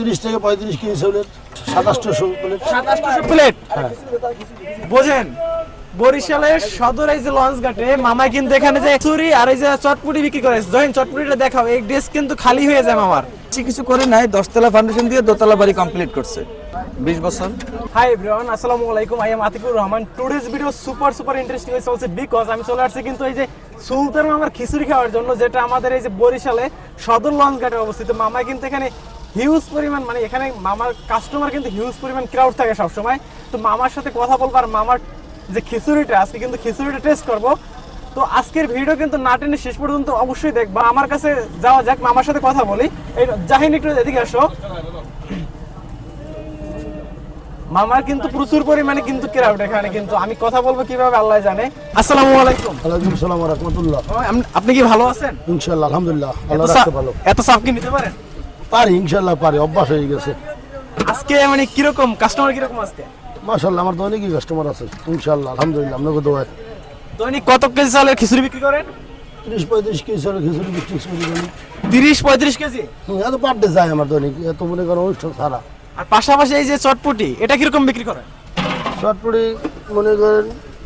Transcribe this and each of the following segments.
তিরিশ থেকে পঁয়ত্রিশ কেজি চাউলের সাতাশশো প্লেট। সাতাশশো প্লেট? হ্যাঁ বোঝেন বরিশালের সদর এই যে লঞ্চ ঘাটে মামা কিন্তু এখানে যে চুরি আর এই যে চটপুটি বিক্রি করে জহিন চটপুটিটা দেখাও এই ড্রেস কিন্তু খালি হয়ে যায় মামার। বেশি কিছু করে নাই দশতলা ফাউন্ডেশন দিয়ে দোতলা বাড়ি কমপ্লিট করছে। বিশ বছর। হাই এভরিওয়ান আসসালামু আলাইকুম। I am Atikur Rahman. Today's video super super interesting হয়েছে হচ্ছে বিকজ আমি চলে আসছি কিন্তু এই যে সুলতান মামার খিচুড়ি খাওয়ার জন্য যেটা আমাদের এই যে বরিশালে সদর লঞ্চ ঘাটে অবস্থিত। মামা কিন্তু এখানে হিউজ পরিমাণ মানে এখানে মামার কাস্টমার কিন্তু হিউজ পরিমাণ ক্রাউড থাকে সবসময়। তো মামার সাথে কথা বলব আর মামার যে খিচুড়িটা আজকে কিন্তু খিচুড়িটা টেস্ট করব। তো আজকের ভিডিও কিন্তু না টেনে শেষ পর্যন্ত অবশ্যই দেখবা। আমার কাছে যাওয়া যাক মামার সাথে কথা বলি। এই জাহিন একটু এদিকে আসো। মামার কিন্তু প্রচুর পরিমাণে কিন্তু ক্রাউড এখানে কিন্তু। আমি কথা বলব কীভাবে আল্লাহ জানে। আসসালামু আলাইকুম। আলাইকুম সালাম রহমতুল্লাহ। ও, আম- আপনি কি ভালো আছেন? ইনশাল্লাহ আলহামদুলিল্লাহ। আল্লাহ রাখতে ভালো। এত চাপ কি নিতে পারেন? পারি ইনশাল্লাহ পারি অভ্যাস হয়ে গেছে। আজকে মানে কীরকম? কাস্টমার কীরকম আজকে? মাশাল্লাহ আমার দৈনিকই কাস্টমার আছে ইনশাল্লাহ আলহামদুলিল্লাহ আপনাকে দোয়ায় দৈনিক কত কেজি চালের খিচুড়ি বিক্রি করেন? তিরিশ পঁয়ত্রিশ কেজি চাউলের খিচুড়ি বিক্রি করি তিরিশ পঁয়ত্রিশ কেজি? এত পার ডে যায় আমার দৈনিক এত মনে করেন অনুষ্ঠান সারা। আর পাশাপাশি এই যে চটপটি এটা কীরকম বিক্রি করেন? চটপড়ি মনে করেন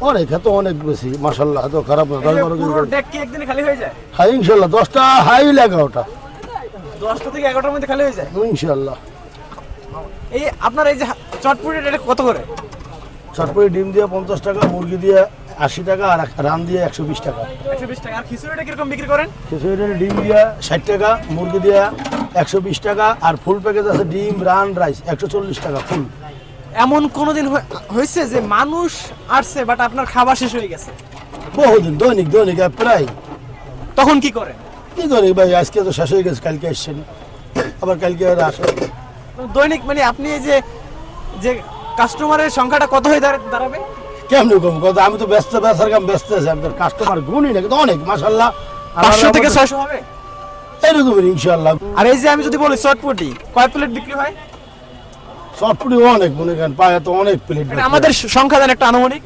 অনেক এত অনেক বেশি মাশাল্লাহ এত খারাপ না দশ বারো কেজি খালি হয়ে যায়? হাই ইনশাল্লাহ দশটা হাই এগারোটা দশটা থেকে এগারোটার মধ্যে খালি হয়ে যায়? ইনশাল্লাহ এই আপনার এই যে চটপটি এটা কত করে? চটপড়ি ডিম দিয়ে পঞ্চাশ টাকা মুরগি দিয়ে আশি টাকা আর রান দিয়ে একশো বিশ টাকা। একশো বিশ টাকা। আর খিচুড়িটা কীরকম বিক্রি করেন? খিচুড়ি ডিম দিয়ে ষাট টাকা মুরগি দিয়ে একশো বিশ টাকা আর ফুল প্যাকেজ আছে ডিম রান রাইস একশো চল্লিশ টাকা ফুল। এমন কোনোদিন হয়ে- হয়েছে যে মানুষ আসছে বাট আপনার খাবার শেষ হয়ে গেছে? বহুদিন দৈনিক দৈনিক প্রায়। তখন কি করেন? কি দৈনিক ভাই আজকে তো শেষ হয়ে গেছে কালকে আসছেন। আবার কালকে আর আসে দৈনিক মানে আপনি এই যে যে কাস্টমারের সংখ্যাটা কত হয়ে দাঁড়াবে? কেমনি কম? কথা আমি তো ব্যস্ত ব্যবসার কাম ব্যস্ত আছি। আমি কাস্টমার গুণই না কিন্তু অনেক মাসাল্লাহ পাঁচশো থেকে ছয়শো হবে? ইনশাল্লাহ আর এই যে আমি যদি বলি চটপটি কয় প্লেট বিক্রি হয়? চটপুরি অনেক মনে করেন পায়ে তো অনেক প্লেট এটা আমাদের সংখ্যা দেন একটা আনুমানিক।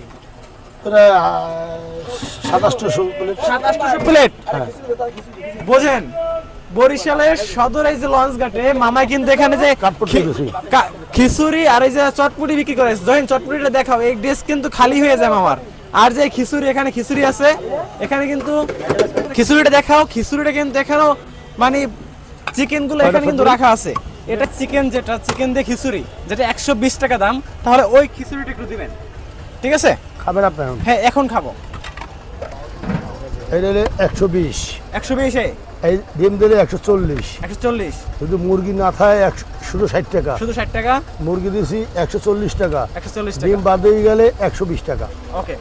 সাতাশশো প্লেট সাতাশশো প্লেট হ্যাঁ। বোঝেন বরিশালের সদর এই যে লঞ্চ ঘাটে মামা কিন্তু এখানে যে খিচুড়ি আর এই যে চটপুটি বিক্রি করে চটপুটিটা দেখাও এই ড্রেস কিন্তু খালি হয়ে যায় মামার। আর যে খিচুড়ি এখানে খিচুড়ি আছে। এখানে কিন্তু খিচুড়িটা দেখাও খিচুড়িটা কিন্তু দেখানো মানে চিকেনগুলো এখানে কিন্তু রাখা আছে। এটা চিকেন যেটা চিকেন দিয়ে খিচুড়ি যেটা একশো বিশ টাকা দাম। তাহলে ওই খিচুড়িটা একটু দিবেন। ঠিক আছে? খাবেন আপনার হ্যাঁ এখন খাব। দিলে একশো বিশ। একশো বিশে এই? ডিম দিলে একশো চল্লিশ। একশো চল্লিশ। যদি মুরগি না থাকে শুধু ষাট টাকা। শুধু ষাট টাকা? মুরগি দিছি একশো চল্লিশ টাকা। একশো চল্লিশ ডিম বাদ দিয়ে গেলে একশো বিশ টাকা। ওকে।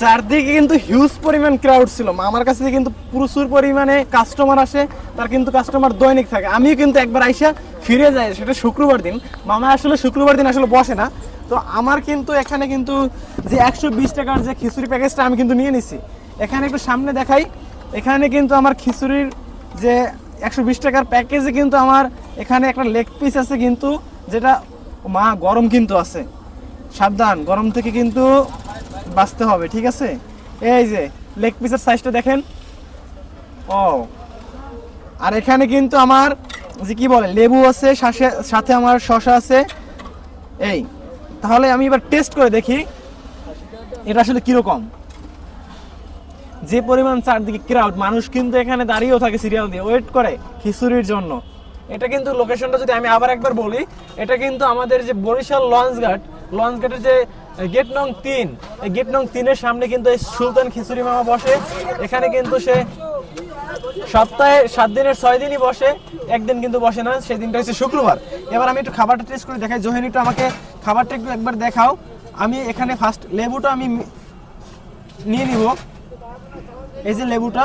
চারদিকে কিন্তু হিউজ পরিমাণ ক্রাউড ছিল। আমার কাছে কিন্তু প্রচুর পরিমাণে কাস্টমার আসে তার কিন্তু কাস্টমার দৈনিক থাকে। আমিও কিন্তু একবার আইসা ফিরে যাই সেটা শুক্রবার দিন। মামা আসলে শুক্রবার দিন আসলে বসে না। তো আমার কিন্তু এখানে কিন্তু যে একশো বিশ টাকার যে খিচুড়ি প্যাকেজটা আমি কিন্তু নিয়ে নিছি। এখানে একটু সামনে দেখাই। এখানে কিন্তু আমার খিচুড়ির যে একশো বিশ টাকার প্যাকেজে কিন্তু আমার এখানে একটা লেগ পিস আছে কিন্তু, যেটা মা গরম কিন্তু আছে। সাবধান, গরম থেকে কিন্তু বাঁচতে হবে, ঠিক আছে? এই যে লেগ পিসের সাইজটা দেখেন। ও আর এখানে কিন্তু আমার যে কি বলে, লেবু আছে, সাথে আমার শশা আছে। এই, তাহলে আমি এবার টেস্ট করে দেখি, এটা আসলে কীরকম। যে পরিমাণ চারদিকে ক্রাউড মানুষ কিন্তু এখানে দাঁড়িয়েও থাকে সিরিয়াল দিয়ে ওয়েট করে খিচুড়ির জন্য। এটা কিন্তু লোকেশনটা যদি আমি আবার একবার বলি, এটা কিন্তু আমাদের যে বরিশাল লঞ্চ ঘাট, লঞ্চ ঘাটের যে গেট নং তিন, এই গেট নং তিনের সামনে কিন্তু এই সুলতান খিচুড়ি মামা বসে। এখানে কিন্তু সে সপ্তাহে সাত দিনের ছয় দিনই বসে, একদিন কিন্তু বসে না সেই দিনটা হচ্ছে শুক্রবার। এবার আমি একটু খাবারটা টেস্ট করে দেখাই। জোহেন, একটু আমাকে খাবারটা একটু একবার দেখাও। আমি এখানে ফার্স্ট লেবুটা আমি নিয়ে নিব। এই যে লেবুটা।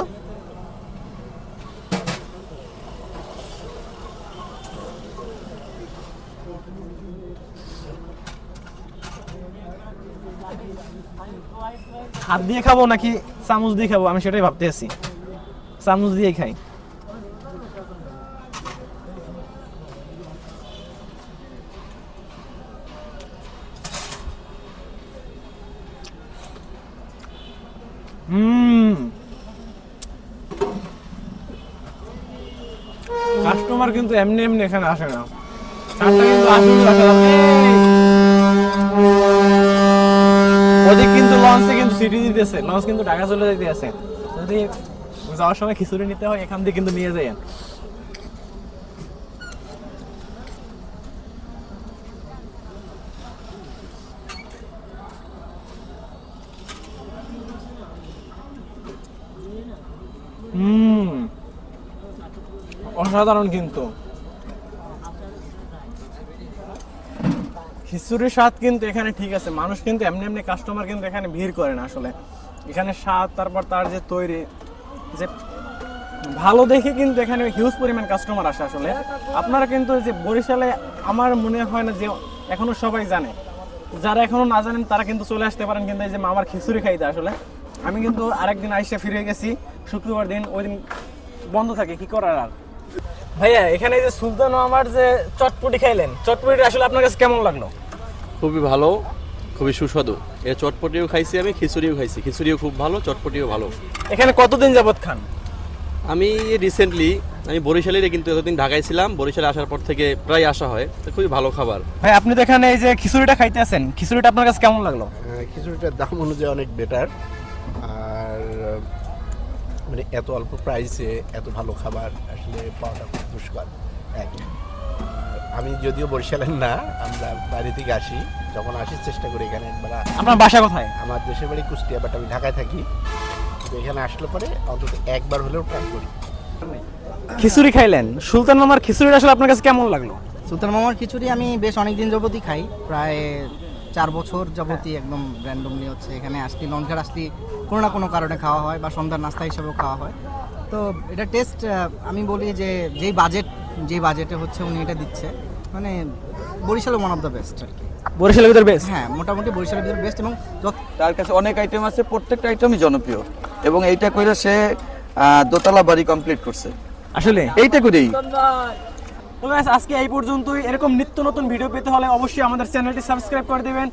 হাত দিয়ে খাব নাকি চামচ দিয়ে খাব? আমি সেটাই ভাবতে আছি। চামচ দিয়েই খাই। হুম কাস্টমার কিন্তু এমনি এমনি এখানে আসে না। ওদিক কিন্তু লঞ্চে কিন্তু সিটি দিতেছে, লঞ্চ কিন্তু চলে যেতে আছে যদি যাওয়ার সময় খিচুড়ি নিতে হয়, এখান থেকে কিন্তু নিয়ে যাই হুম অসাধারণ কিন্তু। খিচুড়ির স্বাদ কিন্তু এখানে ঠিক আছে, মানুষ কিন্তু এমনি এমনি কাস্টমার কিন্তু এখানে ভিড় করে না আসলে। এখানে স্বাদ, তারপর তার যে তৈরি, যে ভালো দেখে কিন্তু এখানে হিউজ পরিমাণ কাস্টমার আসে আসলে। আপনারা কিন্তু যে বরিশালে আমার মনে হয় না যে এখনও সবাই জানে। যারা এখনও না জানেন, তারা কিন্তু চলে আসতে পারেন কিন্তু এই যে মামার খিচুড়ি খাইতে আসলে। আমি কিন্তু আরেকদিন আইসা ফিরে গেছি, শুক্রবার দিন, ওই দিন বন্ধ থাকে, কি করার আর? ভাইয়া এখানে এই যে সুলতান আমার যে চটপটি খাইলেন চটপটিটা আসলে আপনার কাছে কেমন লাগল? খুবই ভালো খুবই সুস্বাদু। এর চটপটিও খাইছি আমি খিচুড়িও খাইছি। খিচুড়িও খুব ভালো চটপটিও ভালো। এখানে কতদিন যাবত খান? আমি রিসেন্টলি আমি বরিশালের কিন্তু এতদিন ঢাকায় ছিলাম বরিশালে আসার পর থেকে প্রায় আসা হয়। তো খুবই ভালো খাবার। ভাই আপনি তো এখানে এই যে খিচুড়িটা খাইতে আছেন খিচুড়িটা আপনার কাছে কেমন লাগল? আহ, খিচুড়িটার দাম অনুযায়ী অনেক বেটার আর মানে এত অল্প প্রাইসে এত ভালো খাবার আসলে পাওয়াটা খুব দুষ্কর এক আমি যদিও বরিশালের না আমরা বাইরে থেকে আসি যখন আসি চেষ্টা করি এখানে একবার আপনার বাসা কোথায়? আমার দেশের বাড়ি কুষ্টিয়া বাট আমি ঢাকায় থাকি। তো এখানে আসলে পরে অন্তত একবার হলেও ট্রাই করি। খিচুড়ি খাইলেন? সুলতান মামার খিচুড়িটা আসলে আপনার কাছে কেমন লাগল? সুলতান মামার খিচুড়ি আমি বেশ অনেক দিন যাবতই খাই প্রায় চার বছর যাবতই একদম র্যান্ডমলি হচ্ছে। এখানে আসলি লঞ্চঘাট আসলি কোনো না কোনো কারণে খাওয়া হয় বা সন্ধ্যার নাস্তা হিসেবেও খাওয়া হয়। তো এটা টেস্ট আমি বলি যে যেই বাজেট যেই বাজেটে হচ্ছে উনি এটা দিচ্ছে মানে বরিশালে ওয়ান অফ দ্য বেস্ট আর কি। বরিশালের ভিতর বেস্ট হ্যাঁ মোটামুটি বরিশালের ভিতরে বেস্ট এবং তার কাছে অনেক আইটেম আছে প্রত্যেকটা আইটেমই জনপ্রিয়। এবং এইটা করে সে দোতলা বাড়ি কমপ্লিট করছে। আসলে? এইটা করেই তো guys, আজকে এই পর্যন্তই। এরকম নিত্য নতুন ভিডিও পেতে হলে অবশ্যই আমাদের চ্যানেলটি সাবস্ক্রাইব করে দেবেন।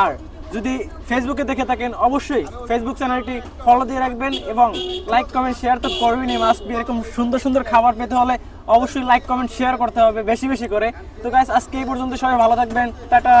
আর যদি ফেসবুকে দেখে থাকেন অবশ্যই ফেসবুক চ্যানেলটি ফলো দিয়ে রাখবেন এবং লাইক কমেন্ট শেয়ার তো করবেনই মাস্ট বি এরকম সুন্দর সুন্দর খাবার পেতে হলে অবশ্যই লাইক কমেন্ট শেয়ার করতে হবে বেশি বেশি করে। তো গাইস আজকে এই পর্যন্ত সবাই ভালো থাকবেন। টাটা!